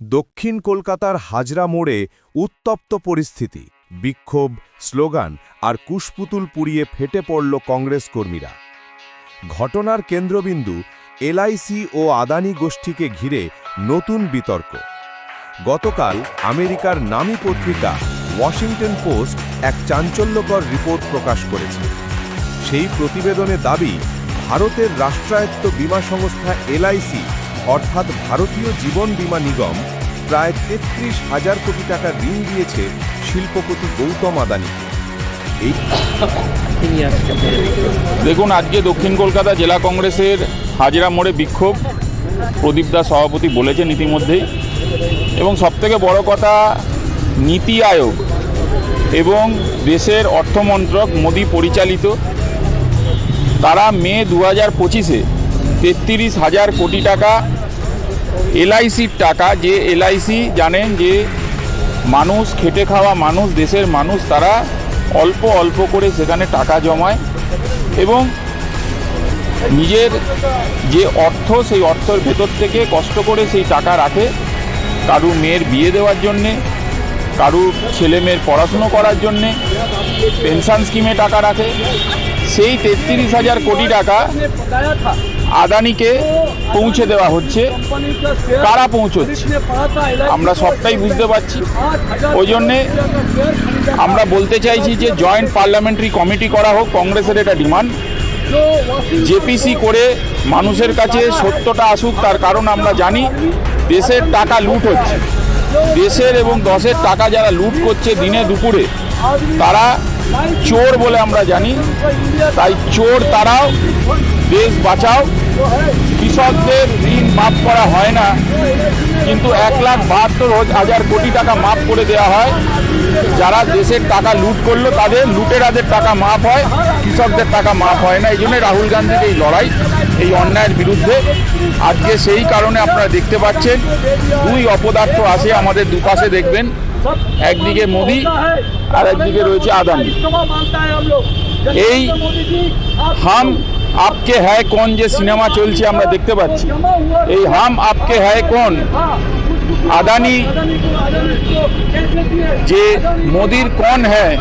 দক্ষিণ কলকাতার হাজরা মোড়ে উত্তপ্ত পরিস্থিতি, বিক্ষোভ, স্লোগান আর কুশপুতুল পুড়িয়ে ফেটে পড়ল কংগ্রেস কর্মীরা। ঘটনার কেন্দ্রবিন্দু এলআইসি ও আদানি গোষ্ঠীকে ঘিরে নতুন বিতর্ক। গতকাল আমেরিকার নামী পত্রিকা ওয়াশিংটন পোস্ট এক চাঞ্চল্যকর রিপোর্ট প্রকাশ করেছে। সেই প্রতিবেদনে দাবি, ভারতের রাষ্ট্রায়ত্ত বীমা সংস্থা এলআইসি অর্থাৎ ভারতীয় জীবন বীমা নিগম প্রায় তেত্রিশ হাজার কোটি টাকা ঋণ দিয়েছে শিল্পপতি গৌতম আদানিকে এই দেখুন, আজকে দক্ষিণ কলকাতা জেলা কংগ্রেসের হাজিরা মোড়ে বিক্ষোভ। প্রদীপ দাস সভাপতি বলেছেন ইতিমধ্যেই। এবং সবথেকে বড় কথা, নীতি আয়োগ এবং দেশের অর্থমন্ত্রক মোদী পরিচালিত। তারা মে দু হাজার পঁচিশে তেত্রিশ হাজার কোটি টাকা এলআইসির টাকা, যে এলআইসি জানেন যে মানুষ, খেটে খাওয়া মানুষ, দেশের মানুষ, তারা অল্প অল্প করে সেখানে টাকা জমায় এবং নিজের যে অর্থ, সেই অর্থের ভেতর থেকে কষ্ট করে সেই টাকা রাখে কারুর মেয়ের বিয়ে দেওয়ার জন্যে, কারুর ছেলে মেয়ের পড়াশুনো করার জন্যে, পেনশন স্কিমে টাকা রাখে। সেই তেত্রিশ হাজার কোটি টাকা আদানিকে পৌঁছে দেওয়া হচ্ছে। কারা পৌঁছচ্ছে? আমরা সবটাই বুঝতে পারছি। ওই জন্যে আমরা বলতে চাইছি যে জয়েন্ট পার্লামেন্টারি কমিটি করা হোক, কংগ্রেসের এটা ডিমান্ড জেপিসি করে মানুষের কাছে সত্যটা আসুক, তার কারণ আমরা জানি, দেশের টাকা লুট হচ্ছে। দেশের এবং দশের টাকা যারা লুট করছে দিনে দুপুরে, তারা চোর বলে আমরা জানি। তাই চোর তারাও দেশ বাঁচাও। কৃষকদের ঋণ মাফ করা হয় না। কিন্তু এক লাখ বাহাত্তর হাজার কোটি টাকা মাফ করে দেওয়া হয়। যারা দেশের টাকা লুট করল, তাদের লুটেরাদের টাকা মাফ হয়, কৃষকদের টাকা মাফ হয় না। এই জন্য রাহুল গান্ধীর এই লড়াই, এই অন্যায়ের বিরুদ্ধে। আজকে সেই কারণে আপনারা দেখতে পাচ্ছেন, দুই অপদার্থ আছে আমাদের দুপাশে দেখবেন। একদিকে মোদি আর একদিকে রয়েছে আদানি। এই হাম আপকে হ্যায় কোন যে সিনেমা চলছে আমরা দেখতে পাচ্ছি। এই হাম আপকে হ্যায় কোন? আদানি, যে মোদির কোন হ্যায়?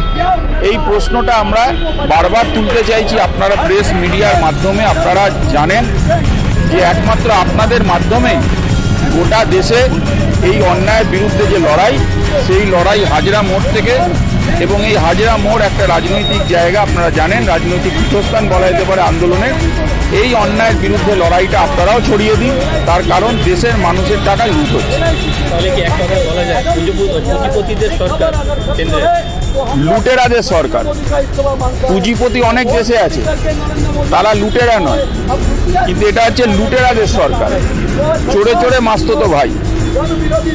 এই প্রশ্নটা আমরা বারবার তুলতে চাইছি। আপনারা প্রেস মিডিয়ার মাধ্যমে আপনারা জানেন যে একমাত্র আপনাদের মাধ্যমে গোটা দেশে এই অন্যায়ের বিরুদ্ধে যে লড়াই সেই লড়াই হাজরা মোড় থেকে এবং এই হাজরা মোড় একটা রাজনৈতিক জায়গা আপনারা জানেন রাজনৈতিক পীঠস্থান বলা যেতে পারে আন্দোলনের। এই অন্যায়ের বিরুদ্ধে লড়াইটা আপনারাও ছড়িয়ে দিন তার কারণ দেশের মানুষের টাকা লুট হচ্ছে। লুটেরাদের সরকার পুঁজিপতি অনেক দেশে আছে তারা লুটেরা নয়। কিন্তু এটা হচ্ছে লুটেরাদের সরকার চোরে চোরে মাস্ত তো ভাই।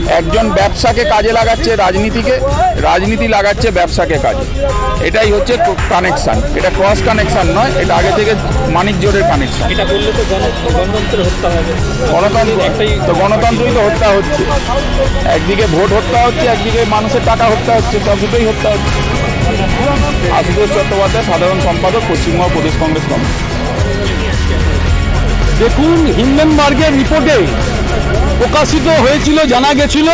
একজন ব্যবসাকে কাজে লাগাচ্ছে রাজনীতিকে রাজনীতি লাগাচ্ছে ব্যবসাকে কাজে। এটাই হচ্ছে কানেকশান এটা ক্রস কানেকশান নয় এটা আগে থেকে মানিক জোরের কানেকশন এটা করলে তো গণ- হত্যা হবে গণতন্ত্র তো গণতন্ত্রই তো হত্যা হচ্ছে। একদিকে ভোট হত্যা হচ্ছে একদিকে মানুষের টাকা হত্যা হচ্ছে সব দুটোই হত্যা হচ্ছে। আশুতোষ চট্টোপাধ্যায় সাধারণ সম্পাদক পশ্চিমবঙ্গ প্রদেশ কংগ্রেস কমিটি। দেখুন হিন্ডেনবার্গের রিপোর্টে প্রকাশিত হয়েছিল, জানা গেছিল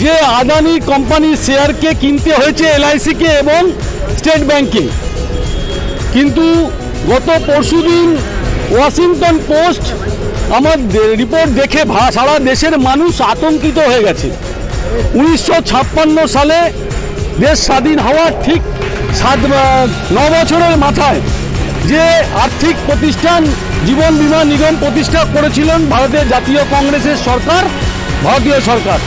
যে আদানি কোম্পানির শেয়ারকে কিনতে হয়েছে এলআইসিকে এবং স্টেট ব্যাংকে। কিন্তু গত পরশুদিন ওয়াশিংটন পোস্ট আমার রিপোর্ট দেখে সারা দেশের মানুষ আতঙ্কিত হয়ে গেছে। উনিশশো ছাপ্পান্ন সালে দেশ স্বাধীন হওয়ার ঠিক সাত ন বছরের মাথায় যে আর্থিক প্রতিষ্ঠান জীবন বীমা নিগম প্রতিষ্ঠা করেছিলেন ভারতের জাতীয় কংগ্রেসের সরকার, ভারতীয় সরকার।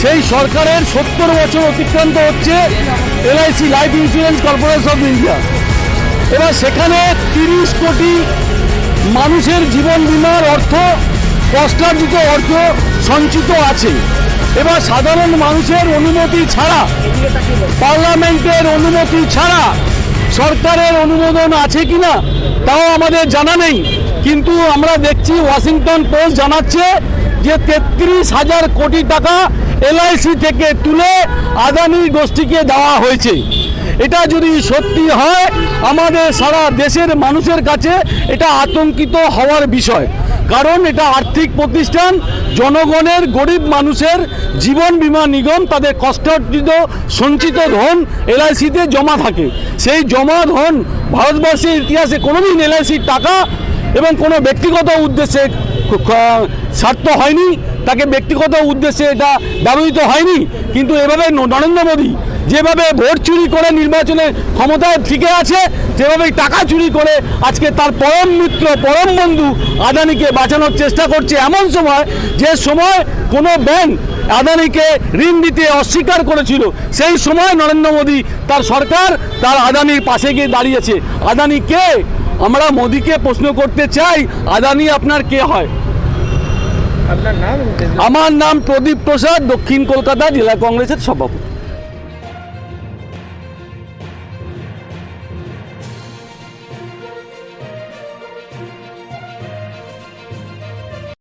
সেই সরকারের সত্তর বছর অতিক্রান্ত হচ্ছে LIC life insurance corporation of India. এবার সেখানে তিরিশ কোটি মানুষের জীবন বীমার অর্থ কষ্টার্জিত অর্থ সঞ্চিত আছে। এবার সাধারণ মানুষের অনুমতি ছাড়া, পার্লামেন্টের অনুমতি ছাড়া সরকারের অনুমোদন আছে কি না তাও আমাদের জানা নেই। কিন্তু আমরা দেখছি ওয়াশিংটন পোস্ট জানাচ্ছে যে তেত্রিশ হাজার কোটি টাকা এলআইসি থেকে তুলে আদানি গোষ্ঠীকে দেওয়া হয়েছে। এটা যদি সত্যি হয়, আমাদের সারা দেশের মানুষের কাছে এটা আতঙ্কিত হওয়ার বিষয়। কারণ এটা আর্থিক প্রতিষ্ঠান, জনগণের, গরিব মানুষের জীবন বীমা নিগম, তাদের কষ্টার্জিত, সঞ্চিত ধন এলআইসিতে জমা থাকে। সেই জমা ধন ভারতবর্ষের ইতিহাসে কোনোদিন এলআইসির টাকা এবং কোনো ব্যক্তিগত উদ্দেশ্যে স্বার্থ হয়নি, তাকে ব্যক্তিগত উদ্দেশ্যে এটা ব্যবহৃত হয়নি। কিন্তু এভাবে নরেন্দ্র মোদী যেভাবে ভোট চুরি করে নির্বাচনে ক্ষমতায় টিকে আছে যেভাবে টাকা চুরি করে আজকে তার পরম মিত্র পরম বন্ধু আদানিকে বাঁচানোর চেষ্টা করছে এমন সময় যে সময় কোনো ব্যাংক আদানিকে ঋণ দিতে অস্বীকার করেছিল সেই সময় নরেন্দ্র মোদী তার সরকার তার আদানির পাশে গিয়ে দাঁড়িয়েছে। আদানি কে? আমরা মোদীকে প্রশ্ন করতে চাই আদানি আপনার কে হয়? আমার নাম প্রদীপ প্রসাদ দক্ষিণ কলকাতা জেলা কংগ্রেসের সভাপতি।